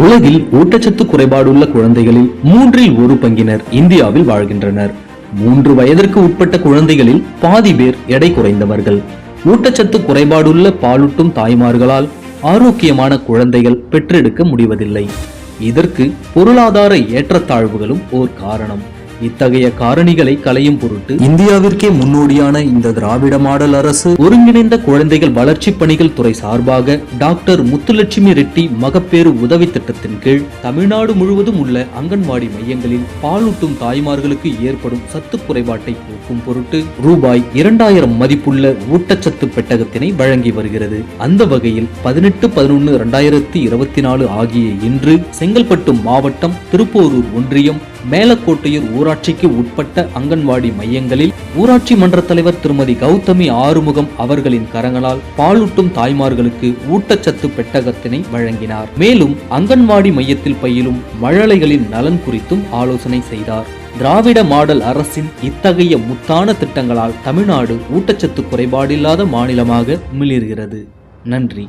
உலகில் ஊட்டச்சத்து குறைபாடுள்ள குழந்தைகளில் மூன்றில் ஒரு பங்கினர் இந்தியாவில் வாழ்கின்றனர். மூன்று வயதிற்கு உட்பட்ட குழந்தைகளில் பாதி பேர் எடை குறைந்தவர்கள். ஊட்டச்சத்து குறைபாடுள்ள பாலூட்டும் தாய்மார்களால் ஆரோக்கியமான குழந்தைகள் பெற்றெடுக்க முடிவதில்லை. இதற்கு பொருளாதார ஏற்றத்தாழ்வுகளும் ஓர் காரணம். இத்தகைய காரணிகளை களையும் பொருட்டு இந்தியாவிற்கே முன்னோடியான இந்த திராவிட மாடல் அரசு ஒருங்கிணைந்த குழந்தைகள் வளர்ச்சி பணிகள் துறை சார்பாக டாக்டர் முத்துலட்சுமி ரெட்டி மகப்பேறு உதவி திட்டத்தின் கீழ் தமிழ்நாடு முழுவதும் உள்ள அங்கன்வாடி மையங்களில் பாலூட்டும் தாய்மார்களுக்கு ஏற்படும் சத்து குறைபாட்டை போக்கும் பொருட்டு ரூபாய் இரண்டாயிரம் மதிப்புள்ள ஊட்டச்சத்து பெட்டகத்தினை வழங்கி வருகிறது. அந்த வகையில் பதினெட்டு பதினொன்று இரண்டாயிரத்தி இருபத்தி நாலு ஆகிய இன்று செங்கல்பட்டு மாவட்டம் திருப்போரூர் ஒன்றியம் மேலக்கோட்டையூர் ஊராட்சிக்கு உட்பட்ட அங்கன்வாடி மையங்களில் ஊராட்சி மன்ற தலைவர் திருமதி கௌதமி ஆறுமுகம் அவர்களின் கரங்களால் பாலூட்டும் தாய்மார்களுக்கு ஊட்டச்சத்து பெட்டகத்தினை வழங்கினார். மேலும் அங்கன்வாடி மையத்தில் பயிலும் மழலைகளின் நலன் குறித்தும் ஆலோசனை செய்தார். திராவிட மாடல் அரசின் இத்தகைய முத்தான திட்டங்களால் தமிழ்நாடு ஊட்டச்சத்து குறைபாடில்லாத மாநிலமாக மிளிர்கிறது. நன்றி.